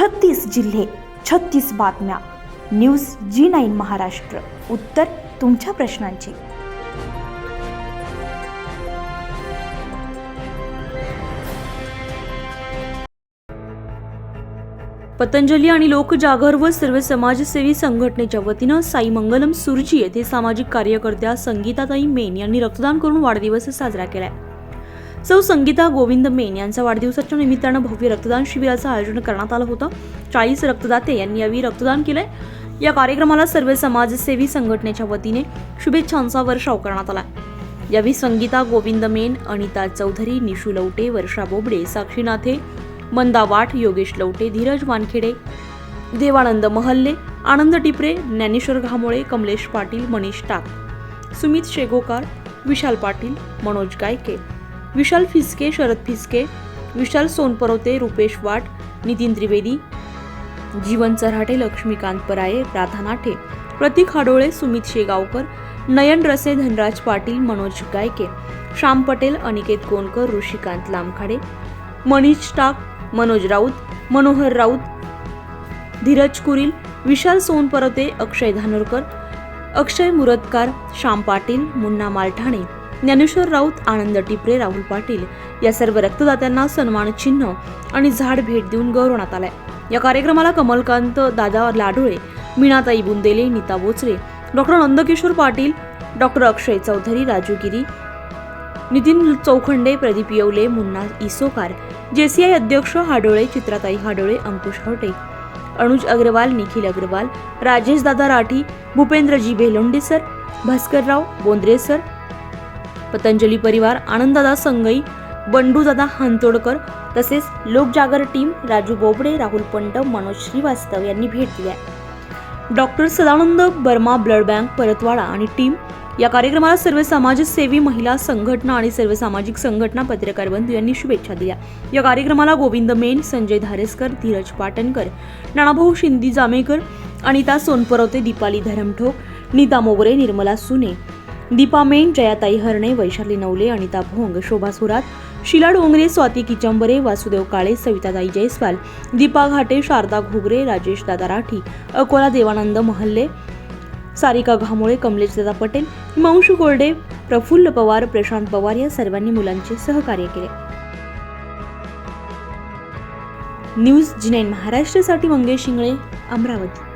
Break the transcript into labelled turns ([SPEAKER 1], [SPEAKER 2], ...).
[SPEAKER 1] छत्तीस जिल्हे छत्तीस बातम्या. News G nine Maharashtra. उत्तर तुमच्या प्रश्नांची.
[SPEAKER 2] पतंजली आणि लोकजागर व सर्व समाजसेवी संघटनेच्या वतीनं साई मंगलम सुरजी येथे सामाजिक कार्यकर्त्या संगीताताई मेन यांनी रक्तदान करून वाढदिवस साजरा केलाय. सौ संगीता गोविंद मेन यांचा वाढदिवसाच्या निमित्तानं भव्य रक्तदान शिबिराचं आयोजन करण्यात आलं होतं. चाळीस रक्तदाते यांनी यावेळी रक्तदान केलंय. या कार्यक्रमाला सर्व समाजसेवी संघटनेच्या वतीने शुभेच्छांचा वर्षाव करण्यात आला यावेळी संगीता गोविंद मेन अनिता चौधरी निशू लवटे वर्षा बोबडे साक्षीनाथे मंदा वाठ योगेश लवटे धीरज वानखेडे देवानंद महल्ले आनंद टिपरे ज्ञानेश्वर घामोळे कमलेश पाटील मनीष टाक सुमित शेगोकार विशाल पाटील मनोज गायके विशाल फिसके शरद फिसके विशाल सोनपरवते रुपेश वाट नितीन त्रिवेदी जीवन चराटे लक्ष्मीकांत पराये राधा नाठे प्रतीक हाडोळे सुमित शेगावकर नयन रसे धनराज पाटील मनोज गायके श्याम पटेल अनिकेत कोणकर ऋषिकांत लामखाडे मनीष टाक मनोज राऊत मनोहर राऊत धीरज कुरील विशाल सोनपरते अक्षय धानोरकर अक्षय मुरतकार श्याम पाटील मुन्ना मालठाणे ज्ञानेश्वर राऊत आनंद टिपरे राहुल पाटील या सर्व रक्तदात्यांना सन्मान चिन्ह आणि झाड भेट देऊन गौरवण्यात आलाय. या कार्यक्रमाला Kamalkant Dada Ladole Meenatai Bundele Neeta Bochare doctor Nandkishor Patil doctor Akshay Chaudhari Raju Giri Nitin Chaukhande Pradeep Yevale Munna Isokar JCI अध्यक्ष हाडोळे चित्राताई हाडोळे अंकुश हवटे अनुज अग्रवाल निखिल अग्रवाल राजेश दादा राठी भूपेंद्रजी भेलोंडे सर भास्करराव बोंद्रे सर पतंजली परिवार आनंददादा संगई बंडूदादा हांतोडकर तसेच लोकजागर टीम राजू बोबडे राहुल पंट मनोज श्रीवास्तव यांनी भेट आहे doctor Sadanand Barma blood bank Paratwada आणि team या कार्यक्रमाला सर्व समाजसेवी महिला संघटना आणि सर्व सामाजिक संघटना पत्रकार बंधू यांनी शुभेच्छा दिल्या. या कार्यक्रमाला गोविंद मेन संजय धारेसकर धीरज पाटणकर नानाभाऊ शिंदी जामेकर अनिता सोनपरवते दीपाली धरमठोक नीता मोगरे निर्मला सुने दीपा मेन जयाताई हरणे वैशाली नवले अनिता भोंग शोभा सुरात शिला डोंगरे स्वाती किचंबरे वासुदेव काळे सविताताई जयस्वाल दीपा घाटे शारदा घोगरे राजेश दादा राठी अकोला देवानंद महल्ले सारिका घामोळे कमलेशदादा पटेल हिमांशू गोर्डे प्रफुल्ल पवार प्रशांत पवार या सर्वांनी मुलांचे सहकार्य केले. न्यूज जिनाईन महाराष्ट्रासाठी मंगेश शिंगळे अमरावती.